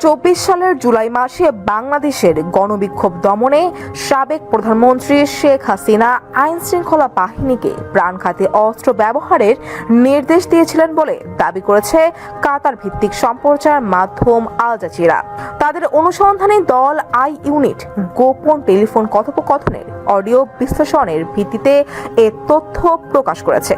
সালের জুলাই মাসে বাংলাদেশের গণবিক্ষোভ দমনে সাবেক প্রধানমন্ত্রী শেখ হাসিনা আইন শৃঙ্খলা বাহিনীকে প্রাণঘাতী অস্ত্র ব্যবহারের নির্দেশ দিয়েছিলেন বলে দাবি করেছে কাতার ভিত্তিক সম্প্রচার মাধ্যম আল জাজিরা। তাদের অনুসন্ধানী দল আই ইউনিট গোপন টেলিফোন কথোপকথনের অডিও বিশ্লেষণের ভিত্তিতে এ তথ্য প্রকাশ করেছে।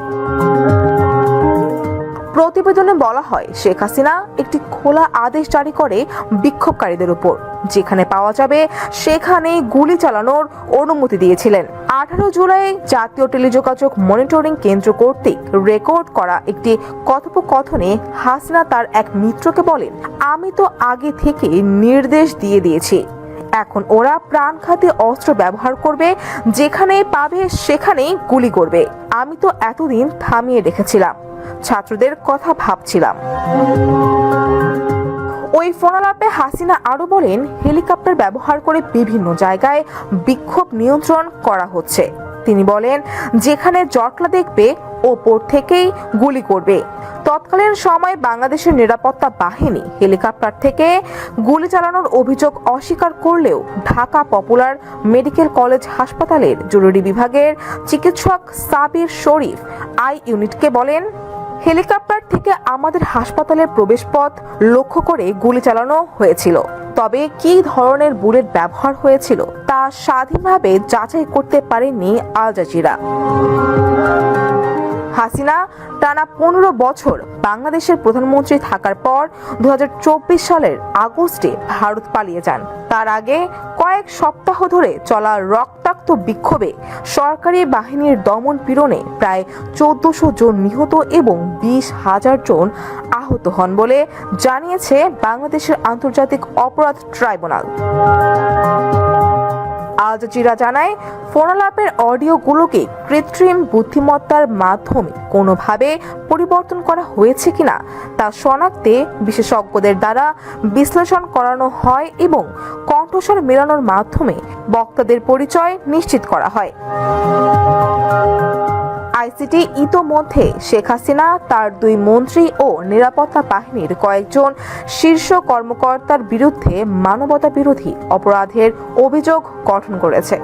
প্রতিবেদনে বলা হয়, শেখ হাসিনা একটি খোলা আদেশ জারি করে বিক্ষোভকারীদের উপর, যেখানে পাওয়া যাবে সেখানে গুলি চালানোর অনুমতি দিয়েছিলেন। আঠারো জুলাই জাতীয় টেলিযোগাযোগ মনিটরিং কেন্দ্র কর্তৃক রেকর্ড করা একটি কথোপকথনে হাসিনা তার এক মিত্রকে বলেন, আমি তো আগে থেকে নির্দেশ দিয়ে দিয়েছি। এখন ওরা প্রাণঘাতী অস্ত্র ব্যবহার করবে যেখানে পাবে সেখানেই গুলি করবে। আমি তো এতদিন থামিয়ে রেখেছিলাম। ছাত্রদের কথা ভাবছিলাম। ওই ফোনালাপে হাসিনা আরও বলেন, হেলিকপ্টার ব্যবহার করে বিভিন্ন জায়গায় বিক্ষোভ নিয়ন্ত্রণ করা হচ্ছে। তিনি বলেন, যেখানে জটলা দেখবে ওপর থেকেই গুলি করবে। তৎকালীন সময় বাংলাদেশের নিরাপত্তা বাহিনী হেলিকপ্টার থেকে গুলি চালানোর অভিযোগ অস্বীকার করলেও ঢাকা পপুলার মেডিকেল কলেজ হাসপাতালের জরুরি বিভাগের চিকিৎসক সাবির শরীফ আই ইউনিটকে বলেন, হেলিকপ্টার থেকে আমাদের হাসপাতালের প্রবেশপথ লক্ষ্য করে গুলি চালানো হয়েছিল। তবে কী ধরনের বুলেট ব্যবহার হয়েছিল তা স্বাধীনভাবে যাচাই করতে পারেনি আল জাজিরা। হাসিনা টানা পনেরো বছর বাংলাদেশের প্রধানমন্ত্রী থাকার পর দু হাজার চব্বিশ সালের আগস্টে ভারত পালিয়ে যান। তার আগে কয়েক সপ্তাহ ধরে চলা রক্তাক্ত বিক্ষোভে সরকারি বাহিনীর দমন পীড়নে প্রায় চোদ্দশো জন নিহত এবং বিশ হাজার জন আহত হন বলে জানিয়েছে বাংলাদেশের আন্তর্জাতিক অপরাধ ট্রাইব্যুনাল। আল জাজিরা জানায় ফোনালাপের অডিওগুলোকে কৃত্রিম বুদ্ধিমত্তার মাধ্যমে কোনোভাবে পরিবর্তন করা হয়েছে কিনা তা শনাক্তে বিশেষজ্ঞদের দ্বারা বিশ্লেষণ করানো হয় এবং কণ্ঠস্বর মেলানোর মাধ্যমে বক্তাদের পরিচয় নিশ্চিত করা হয়। আইসিটি ইতোমধ্যে শেখ হাসিনা, তার দুই মন্ত্রী ও নিরাপত্তা বাহিনীর কয়েকজন শীর্ষ কর্মকর্তার বিরুদ্ধে মানবতা বিরোধী অপরাধের অভিযোগ গঠন করেছে।